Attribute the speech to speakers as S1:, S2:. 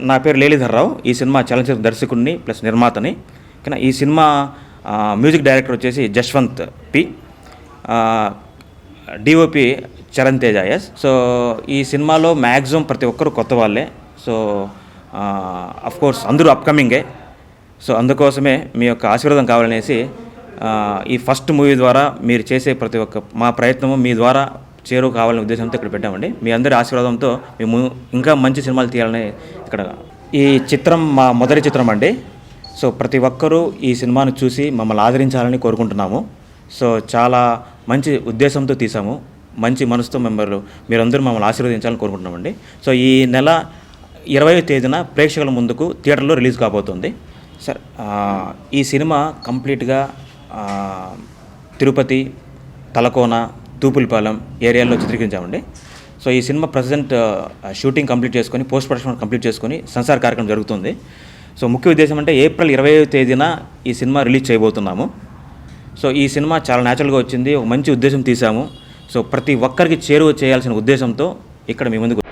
S1: నా పేరు లేలిధర్రావు. ఈ సినిమా చలనచిత్ర దర్శకుడిని ప్లస్ నిర్మాతని. కానీ ఈ సినిమా మ్యూజిక్ డైరెక్టర్ వచ్చేసి Jaswanth P. DOP Charan Teja S. So ఈ సినిమాలో మ్యాక్సిమం ప్రతి ఒక్కరు కొత్త వాళ్ళే. సో కోర్స్ అందరూ అప్కమింగే సో అందుకోసమే మీ యొక్క ఆశీర్వాదం కావాలనేసి ఈ ఫస్ట్ మూవీ ద్వారా మీరు చేసే ప్రతి ఒక్క మా ప్రయత్నము మీ ద్వారా చేరువ కావాలనే ఉద్దేశంతో ఇక్కడ పెట్టామండి. మీ అందరి ఆశీర్వాదంతో మేము ఇంకా మంచి సినిమాలు తీయాలని ఇక్కడ ఈ చిత్రం మా మొదటి చిత్రం అండి. సో ప్రతి ఒక్కరూ ఈ సినిమాను చూసి మమ్మల్ని ఆదరించాలని కోరుకుంటున్నాము. సో చాలా మంచి ఉద్దేశంతో తీసాము మంచి మనసుతో మెంబర్లు మీరందరూ మమ్మల్ని ఆశీర్వదించాలని కోరుకుంటున్నామండి. సో ఈ నెల ఇరవై తేదీన ప్రేక్షకుల ముందుకు థియేటర్లో రిలీజ్ కాబోతుంది. సార్ ఈ సినిమా కంప్లీట్గా తిరుపతి తలకోన తూపులపాలెం ఏరియాలో చిత్రీకరించామండి. సో ఈ సినిమా ప్రజెంట్ షూటింగ్ కంప్లీట్ చేసుకొని పోస్ట్ ప్రొడక్షన్ కంప్లీట్ చేసుకొని సంసార కార్యక్రమం జరుగుతుంది. సో ముఖ్య ఉద్దేశం అంటే ఏప్రిల్ ఇరవై తేదీన ఈ సినిమా రిలీజ్ చేయబోతున్నాము. సో ఈ సినిమా చాలా న్యాచురల్గా వచ్చింది ఒక మంచి ఉద్దేశం తీసాము సో ప్రతి ఒక్కరికి చేరువ చేయాల్సిన ఉద్దేశంతో ఇక్కడ మీ ముందుకు